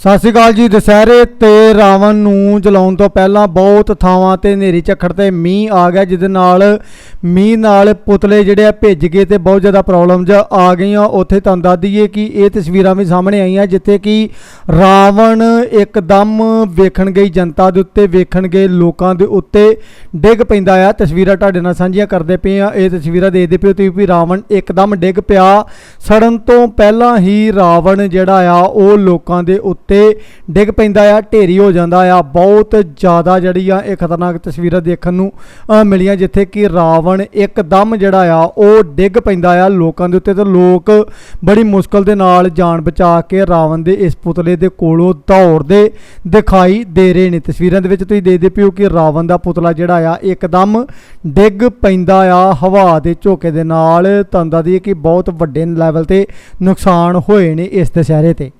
ਸਤਿ ਸ਼੍ਰੀ ਅਕਾਲ ਜੀ, ਦੁਸਹਿਰੇ ਤੇ ਰਾਵਣ ਨੂੰ ਜਲਾਉਣ ਤੋਂ ਪਹਿਲਾਂ ਬਹੁਤ ਥਾਵਾਂ ਤੇ ਹਨੇਰੀ ਝੱਖੜ ਤੇ ਮੀਂਹ ਆ ਗਿਆ, ਜਿਹਦੇ ਨਾਲ ਮੀਂਹ ਨਾਲ ਪੁਤਲੇ ਜਿਹੜੇ ਆ ਭਿੱਜ ਗਏ ਤੇ ਬਹੁਤ ਜ਼ਿਆਦਾ ਪ੍ਰੋਬਲਮਸ ਆ ਗਈਆਂ। ਉੱਥੇ ਤੁਹਾਨੂੰ ਦੱਸ ਦਈਏ ਕਿ ਇਹ ਤਸਵੀਰਾਂ ਵੀ ਸਾਹਮਣੇ ਆਈਆਂ, ਜਿੱਥੇ ਕਿ ਰਾਵਣ ਇੱਕਦਮ ਵੇਖਣ ਗਈ ਜਨਤਾ ਦੇ ਉੱਤੇ, ਵੇਖਣ ਗਏ ਲੋਕਾਂ ਦੇ ਉੱਤੇ ਡਿੱਗ ਪੈਂਦਾ ਆ। ਤਸਵੀਰਾਂ ਤੁਹਾਡੇ ਨਾਲ ਸਾਂਝੀਆਂ ਕਰਦੇ ਪਏ ਆ ਇਹ ਤਸਵੀਰਾਂ ਦੇਖਦੇ ਪਿਓ ਤੁਸੀਂ ਵੀ ਰਾਵਣ ਇੱਕਦਮ ਡਿੱਗ ਪਿਆ। ਸੜਨ ਤੋਂ ਪਹਿਲਾਂ ਹੀ ਰਾਵਣ ਜਿਹੜਾ ਆ, ਉਹ ਲੋਕਾਂ ਦੇ ਉੱਤੇ ਡਿੱਗ ਪੈਂਦਾ ਆ, ਢੇਰੀ ਹੋ ਜਾਂਦਾ ਆ। ਬਹੁਤ ਜ਼ਿਆਦਾ ਜਿਹੜੀ ਆ ਇਹ ਖਤਰਨਾਕ ਤਸਵੀਰਾਂ ਦੇਖਣ ਨੂੰ ਮਿਲੀਆਂ ਜਿੱਥੇ ਕਿ ਰਾਵਣ ਇੱਕਦਮ ਜਿਹੜਾ ਆ, ਉਹ ਡਿੱਗ ਪੈਂਦਾ ਆ ਲੋਕਾਂ ਦੇ ਉੱਤੇ ਤੇ ਲੋਕ ਬੜੀ ਮੁਸ਼ਕਲ ਦੇ ਨਾਲ ਜਾਨ ਬਚਾ ਕੇ ਰਾਵਣ ਦੇ ਇਸ ਪੁਤਲੇ ਦੇ ਕੋਲੋਂ ਦੌੜਦੇ ਦਿਖਾਈ ਦੇ ਰਹੇ ਨੇ। ਤਸਵੀਰਾਂ ਦੇ ਵਿੱਚ ਤੁਸੀਂ ਦੇਖਦੇ ਪਿਓ ਕਿ ਰਾਵਣ ਦਾ ਪੁਤਲਾ ਜਿਹੜਾ ਆ, ਇੱਕਦਮ ਡਿੱਗ ਪੈਂਦਾ ਆ ਹਵਾ ਦੇ ਝੋਕੇ ਦੇ ਨਾਲ। ਤੁਹਾਨੂੰ ਦੱਸ ਦਈਏ ਕਿ ਬਹੁਤ ਵੱਡੇ ਲੈਵਲ ਤੇ ਨੁਕਸਾਨ ਹੋਏ ਨੇ ਇਸ ਦੁਸਹਿਰੇ ਤੇ।